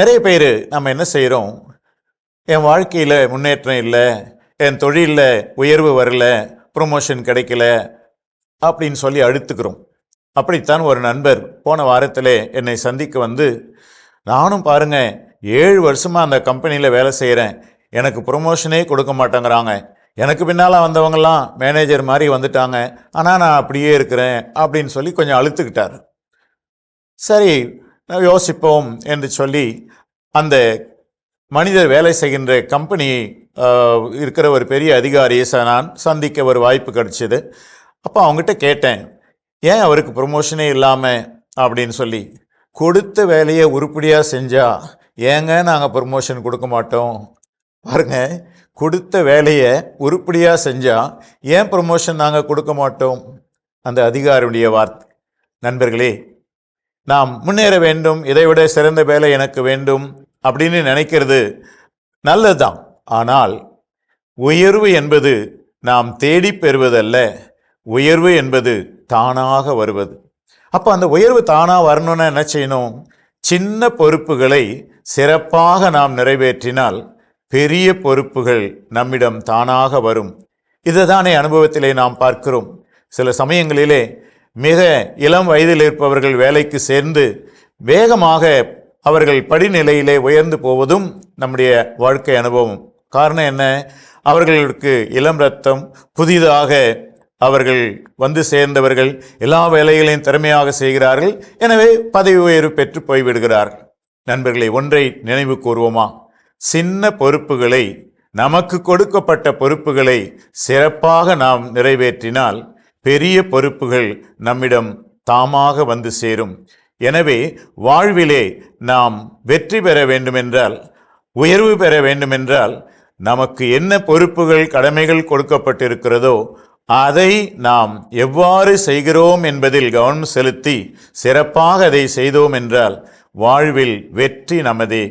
நிறைய பேர் நம்ம என்ன செய்கிறோம் என் வாழ்க்கையில் முன்னேற்றம் இல்லை என் தொழிலில் உயர்வு வரல ப்ரொமோஷன் கிடைக்கல அப்படின்னு சொல்லி அழுத்துக்கிறோம். அப்படித்தான் ஒரு நண்பர் போன வாரத்தில் என்னை சந்திக்க வந்து நானும் பாருங்க ஏழு வருஷமாக அந்த கம்பெனியில் வேலை செய்கிறேன் எனக்கு ப்ரொமோஷனே கொடுக்க மாட்டேங்கிறாங்க. எனக்கு பின்னால் வந்தவங்கெல்லாம் மேனேஜர் மாதிரி வந்துட்டாங்க. ஆனால் நான் அப்படியே இருக்கிறேன். அப்படின்னு சொல்லி கொஞ்சம் அழுத்துக்கிட்டார். சரி யோசிப்போம் என்று சொல்லி அந்த மனிதர் வேலை செய்கின்ற கம்பெனி இருக்கிற ஒரு பெரிய அதிகாரியை ச- நான் சந்திக்க ஒரு வாய்ப்பு கிடைச்சிது. அப்போ அவங்ககிட்ட கேட்டேன் ஏன் அவருக்கு ப்ரொமோஷனே இல்லாமல் அப்படின்னு சொல்லி. கொடுத்த வேலையை உருப்படியாக செஞ்சால் ஏங்க நாங்கள் ப்ரொமோஷன் கொடுக்க மாட்டோம்? பாருங்கள் கொடுத்த வேலையை உருப்படியாக செஞ்சால் ஏன் ப்ரொமோஷன் நாங்கள் கொடுக்க மாட்டோம்? அந்த அதிகாரியுடைய வார்த்தை. நண்பர்களே நாம் முன்னேற வேண்டும் இதைவிட சிறந்த வேலை எனக்கு வேண்டும் அப்படின்னு நினைக்கிறது நல்லதுதான். ஆனால் உயர்வு என்பது நாம் தேடி பெறுவதல்ல உயர்வு என்பது தானாக வருவது. அப்போ அந்த உயர்வு தானாக வரணும்னா என்ன செய்யணும்? சின்ன பொறுப்புகளை சிறப்பாக நாம் நிறைவேற்றினால் பெரிய பொறுப்புகள் நம்மிடம் தானாக வரும். இதுதானே அனுபவத்திலே நாம் பார்க்கிறோம். சில சமயங்களிலே மிக இளம் வயதில் இருப்பவர்கள் வேலைக்கு சேர்ந்து வேகமாக அவர்கள் படிநிலையிலே உயர்ந்து போவதும் நம்முடைய வாழ்க்கை அனுபவம். காரணம் என்ன? அவர்களுக்கு இளம் ரத்தம் புதிதாக அவர்கள் வந்து சேர்ந்தவர்கள் எல்லா வேலைகளையும் திறமையாக செய்கிறார்கள். எனவே பதவி உயர்வு பெற்று போய்விடுகிறார்கள் நண்பர்களை ஒன்றை நினைவு கூறுவோமா சின்ன பொறுப்புகளை நமக்கு கொடுக்கப்பட்ட பொறுப்புகளை சிறப்பாக நாம் நிறைவேற்றினால் பெரிய பொறுப்புகள் நம்மிடம் தாமாக வந்து சேரும். எனவே வாழ்விலே நாம் வெற்றி பெற வேண்டுமென்றால் உயர்வு பெற வேண்டுமென்றால் நமக்கு என்ன பொறுப்புகள் கடமைகள் கொடுக்கப்பட்டிருக்கிறதோ அதை நாம் எவ்வாறு செய்கிறோம் என்பதில் கவனம் செலுத்தி சிறப்பாக அதை செய்தோம் என்றால் வாழ்வில் வெற்றி நமதே.